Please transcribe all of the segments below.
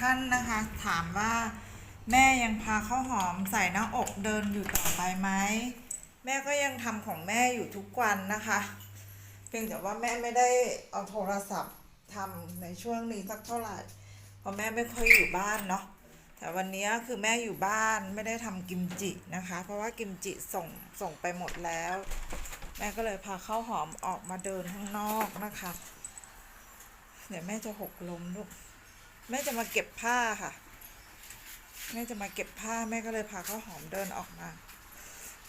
ท่านนะคะ ถามว่าแม่ยังพาข้าวหอมใส่หน้าอกเดินอยู่ต่อไปไหมแม่ก็ยังทำของแม่อยู่ทุกวันนะคะ เพียงแต่ว่าแม่ไม่ได้เอาโทรศัพท์ทำในช่วงนี้สักเท่าไหร่เพราะแม่ไม่ค่อยอยู่บ้านเนาะแต่วันนี้คือแม่อยู่บ้านไม่ได้ทำกิมจินะคะ เพราะว่ากิมจิส่งส่งไปหมดแล้ว แม่ก็เลยพาข้าวหอมออกมาเดินข้างนอกนะคะ เดี๋ยวแม่จะหกล้มลูก แม่จะมาเก็บผ้าค่ะ แม่จะมาเก็บผ้าแม่ก็เลยพาข้าวหอมเดินออกมา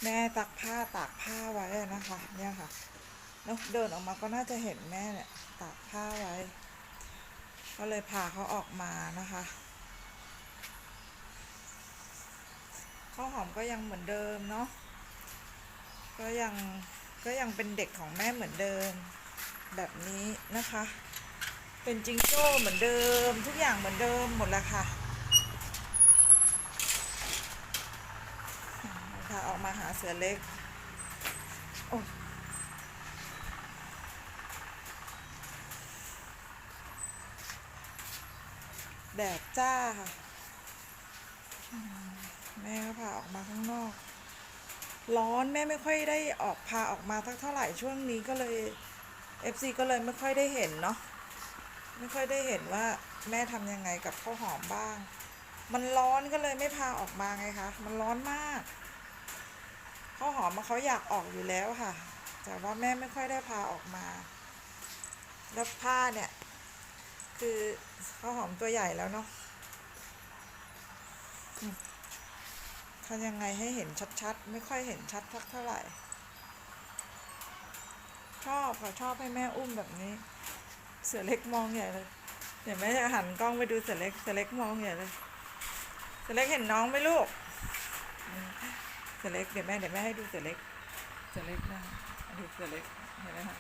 แม่ตักผ้าตากผ้าไว้นะคะ เนี่ยค่ะแล้วเดินออกมาก็น่าจะเห็นแม่เนี่ยตากผ้าไว้ ก็เลยพาเขาออกมานะคะข้าวหอมก็ยังเหมือนเดิมเนาะก็ยังก็ยังเป็นเด็กของแม่เหมือนเดิมแบบนี้นะคะ เป็นจิงโจ้เหมือนเดิม ทุกอย่างเหมือนเดิมหมดแล้วค่ะพาออกมาหาเสือเล็ก โอ้แดดจ้าค่ะ แม่ก็พาออกมาข้างนอก ร้อนแม่ไม่ค่อยได้ออกพาออกมาสักเท่าไหร่ช่วงนี้ก็เลย FC ก็เลยไม่ค่อยได้เห็นเนาะ ไม่ค่อยได้เห็นว่าแม่ทำยังไงกับข้าวหอมบ้าง มันร้อนก็เลยไม่พาออกมาไงคะ มันร้อนมากข้าวหอมมันเขาอยากออกอยู่แล้วค่ะ แต่ว่าแม่ไม่ค่อยได้พาออกมา แล้วผ้าเนี่ย คือข้าวหอมตัวใหญ่แล้วเนาะทำยังไงให้เห็นชัดๆ ไม่ค่อยเห็นชัดสักเท่าไหร่ ชอบค่ะชอบให้แม่อุ้มแบบนี้ เสือเล็กมองใหญ่เลยเดี๋ยวแม่จะหันกล้องไปดูเสือเล็กเสือเล็กมองใหญ่เลยเสือเล็กเห็นน้องไหมลูกเสือเล็กเดี๋ยวแม่เดี๋ยวแม่ให้ดูเสือเล็กเสือเล็กนะดูเสือเล็กเห็นไหมคะ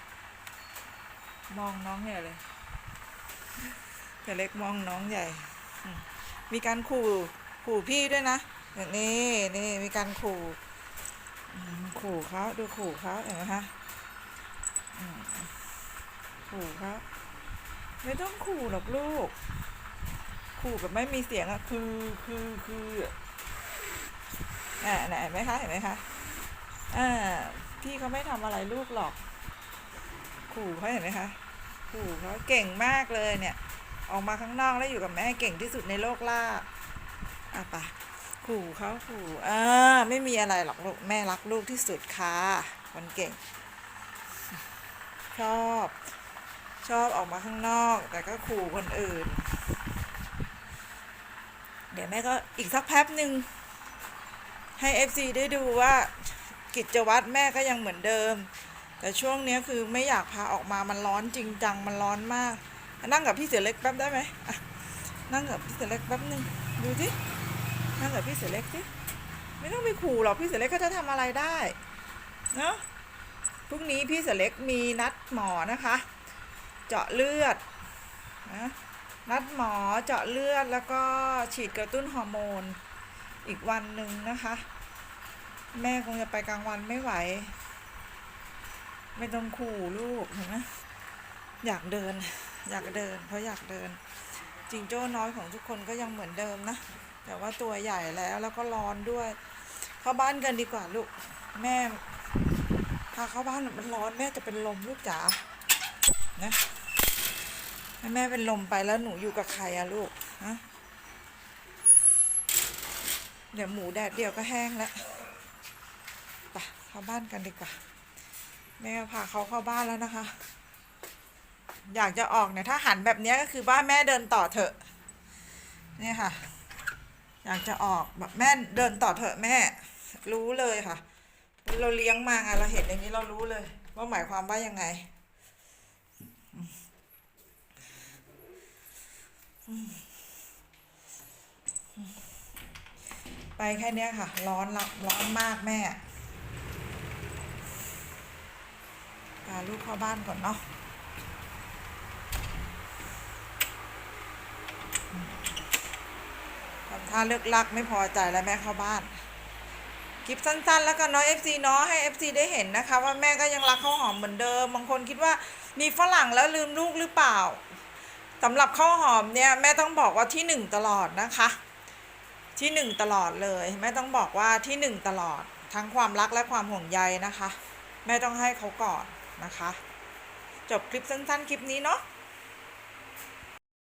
มองน้องใหญ่เลยเสือเล็กมองน้องใหญ่ มีการขู่ขู่พี่ด้วยนะนี้นี่มีการขู่ขู่เขาดูขู่เขาเห็นไหมคะขู่เขา ไม่ต้องขู่หรอกลูก ขู่แบบไม่มีเสียงอะคือคือคืออ่าไหนเห็นไหมคะเห็นไหมคะอ่าพี่เขาไม่ทำอะไรลูกหรอก ขู่เขาเห็นไหมคะขู่เขาเก่งมากเลยเนี่ย ออกมาข้างนอกแล้วอยู่กับแม่เก่งที่สุดในโลกล่าอะปะขู่เขาขู่อ่าไม่มีอะไรหรอกลูกแม่รักลูกที่สุดค่ะคนเก่ง ชอบ ชอบออกมาข้างนอก แต่ก็ขู่คนอื่น เดี๋ยวแม่ก็อีกสักแป๊บหนึ่งให้ FC ได้ดูว่ากิจวัตรแม่ก็ยังเหมือนเดิม แต่ช่วงนี้คือไม่อยากพาออกมามันร้อนจริงจังมันร้อนมาก นั่งกับพี่เสือเล็กแป๊บได้ไหมนั่งกับพี่เสือเล็กแป๊บหนึ่งดูสินั่งกับพี่เสือเล็กสิไม่ต้องไปขู่หรอกพี่เสือเล็กก็จะทำอะไรได้เนาะพรุ่งนี้พี่เสือเล็กมีนัดหมอนะคะ เจาะเลือดนะนัดหมอเจาะเลือดแล้วก็ฉีดกระตุ้นฮอร์โมน อีกวันหนึ่งนะคะ แม่คงจะไปกลางวันไม่ไหว ไม่ต้องขู่ลูกเห็นไหมอยากเดิน อยากเดิน เพราะอยากเดิน จิงโจ้น้อยของทุกคนก็ยังเหมือนเดิมนะ แต่ว่าตัวใหญ่แล้วแล้วก็ร้อนด้วย เข้าบ้านกันดีกว่าลูก แม่พาเข้าบ้านมันร้อนแม่จะเป็นลมลูกจ๋านะ ให้แม่เป็นลมไปแล้วหนูอยู่กับใครอะลูกฮะเดี๋ยวหมูแดดเดียวก็แห้งแล้วไปเข้าบ้านกันดีกว่า แม่พาเขาเข้าบ้านแล้วนะคะ อยากจะออกเนี่ยถ้าหันแบบนี้ก็คือบ้านแม่เดินต่อเถอะเนี่ยค่ะ อยากจะออกแบบแม่เดินต่อเถอะแม่ รู้เลยค่ะ เราเลี้ยงมาไงเราเห็นอย่างนี้เรารู้เลย ว่าหมายความว่ายังไง ไปแค่เนี้ยค่ะ ร้อนละร้อนมากแม่พาลูกเข้าบ้านก่อนเนาะทำท่าเลือกลักไม่พอใจแล้วแม่เข้าบ้านคลิปสั้นๆ แล้วกันเนาะ FC เนาะให้ FC ได้เห็นนะคะ ว่าแม่ก็ยังรักข้าวหอมเหมือนเดิม บางคนคิดว่ามีฝรั่งแล้วลืมลูกหรือเปล่า สำหรับข้าวหอมเนี่ยแม่ต้องบอกว่าที่หนึ่งตลอดนะคะ ที่หนึ่งตลอดเลยแม่ต้องบอกว่าที่หนึ่งตลอดทั้งความรักและความห่วงใยนะคะ แม่ต้องให้เขาก่อนนะคะ จบคลิปสั้นๆ คลิปนี้เนาะ